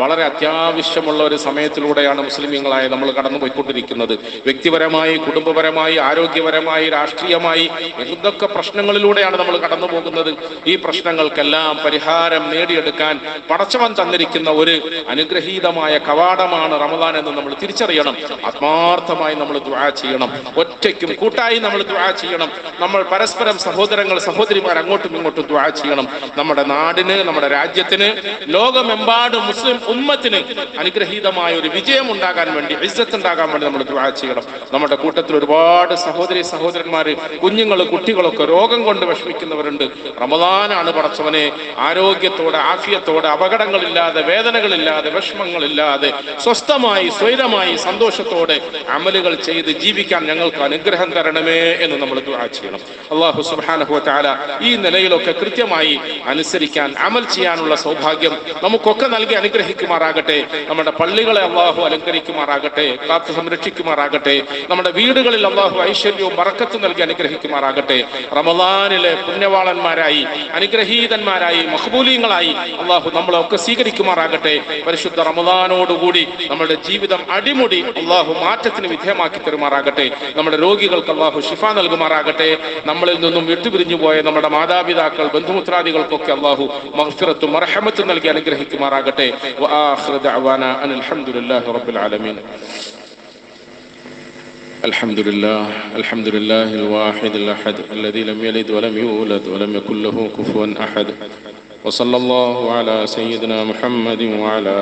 വളരെ അത്യാവശ്യമുള്ള ഒരു സമയത്തിലൂടെയാണ് മുസ്ലിമീങ്ങളായ നമ്മൾ കടന്നുപോയിക്കൊണ്ടിരിക്കുന്നത്. വ്യക്തിപരമായി കുടുംബപരമായി ആരോഗ്യപരമായി രാഷ്ട്രീയമായി എന്തൊക്കെ പ്രശ്നങ്ങളിലൂടെയാണ് നമ്മൾ കടന്നു പോകുന്നത് ഈ പ്രശ്നങ്ങൾക്കെല്ലാം പരിഹാരം നേടിയെടുക്കാൻ പടച്ചവൻ തന്നിരിക്കുന്ന ഒരു അനുഗ്രഹീതമായ കവാടമാണ് റമദാൻ എന്ന് നമ്മൾ തിരിച്ചറിയണം. ആത്മാർത്ഥമായി നമ്മൾ ദുആ ചെയ്യണം. ഒറ്റയ്ക്കും കൂട്ടായി നമ്മൾ ദുആ ചെയ്യണം. നമ്മൾ പരസ്പരം സഹോദരങ്ങൾ സഹോദരിമാർ അങ്ങോട്ടും ഇങ്ങോട്ടും ദുആ ചെയ്യണം. നമ്മുടെ നാടിന് നമ്മുടെ രാജ്യത്തിന് ലോകമെമ്പാടും മുസ്ലിം ഉമ്മത്തിന് അനുഗ്രഹീതമായ ഒരു വിജയം ഉണ്ടാകാൻ വേണ്ടി ഇസ്സത്ത് ഉണ്ടാകാൻ വേണ്ടി നമ്മൾ ദുആ ചെയ്യണം. നമ്മുടെ കൂട്ടത്തിൽ ഒരുപാട് സഹോദരി സഹോദരന്മാർ കുഞ്ഞുങ്ങൾ കുട്ടികളൊക്കെ രോഗം കൊണ്ട് വിഷമിക്കുന്നവരുണ്ട്. റമദാനാണ് പടച്ചവനെ. ആരോഗ്യത്തോടെ ആഫിയത്തോടെ അപകടങ്ങളില്ലാതെ വേദനകളില്ലാതെ വിഷമങ്ങളില്ലാതെ സ്വസ്ഥമായി സ്വൈരമായി സന്തോഷത്തോടെ അമലുകൾ ചെയ്ത് ജീവിക്കാൻ ഞങ്ങൾക്ക് അനുഗ്രഹം തരണമേ എന്ന് നമ്മൾ ദുആ ചെയ്യണം. അള്ളാഹു സുബ്ഹാനഹു വതആല ഈ നിലയിലൊക്കെ കൃത്യമായി അനുസരിക്കാൻ അമൽ ചെയ്യാനുള്ള സൗഭാഗ്യം നമുക്കൊക്കെ നൽകി അനുഗ്രഹിക്കുമാറാകട്ടെ. നമ്മുടെ പള്ളികളെ അള്ളാഹു അലങ്കരിക്കുമാറാകട്ടെ കാത്തു സംരക്ഷിക്കുമാറാകട്ടെ നമ്മുടെ വീടുകളിൽ അള്ളാഹു ഐശ്വര്യവും മറക്കത്തും നൽകി അനുഗ്രഹിക്കുമാറാകട്ടെ. റമദാനിലെ പുണ്യവാളന്മാരായി അനുഗ്രഹീതന്മാരായി മഹബൂലിയങ്ങളായി അള്ളാഹു നമ്മളെ ഒക്കെ സ്വീകരിക്കുമാറാകട്ടെ. പരിശുദ്ധ റമദാനോടുകൂടി നമ്മുടെ ജീവിതം അടിമുടി അള്ളാഹു മാറ്റത്തിന് വിധേയമാക്കി തരുമാറാകട്ടെ നമ്മുടെ രോഗികൾക്ക് അള്ളാഹു ഷിഫ നൽകുമാറാകട്ടെ നമ്മളിൽ നിന്നും വിട്ടുപിരിഞ്ഞു പോയ നമ്മുടെ മാതാപിതാക്കൾ ബന്ധുമിത്രാദികൾക്കൊക്കെ അള്ളാഹു മഹ്ഫിറത്തും മർഹമത്തും നൽകി അനുഗ്രഹിക്കുമാറാകട്ടെ വആഖിറു ദഅവാന അനിൽ ഹംദുലില്ലാഹി റബ്ബിൽ ആലമീൻ الحمد لله الحمد لله الواحد الأحد الذي لم يلد ولم يولد ولم يكن له كفوا أحد وصلى الله على سيدنا محمد وعلى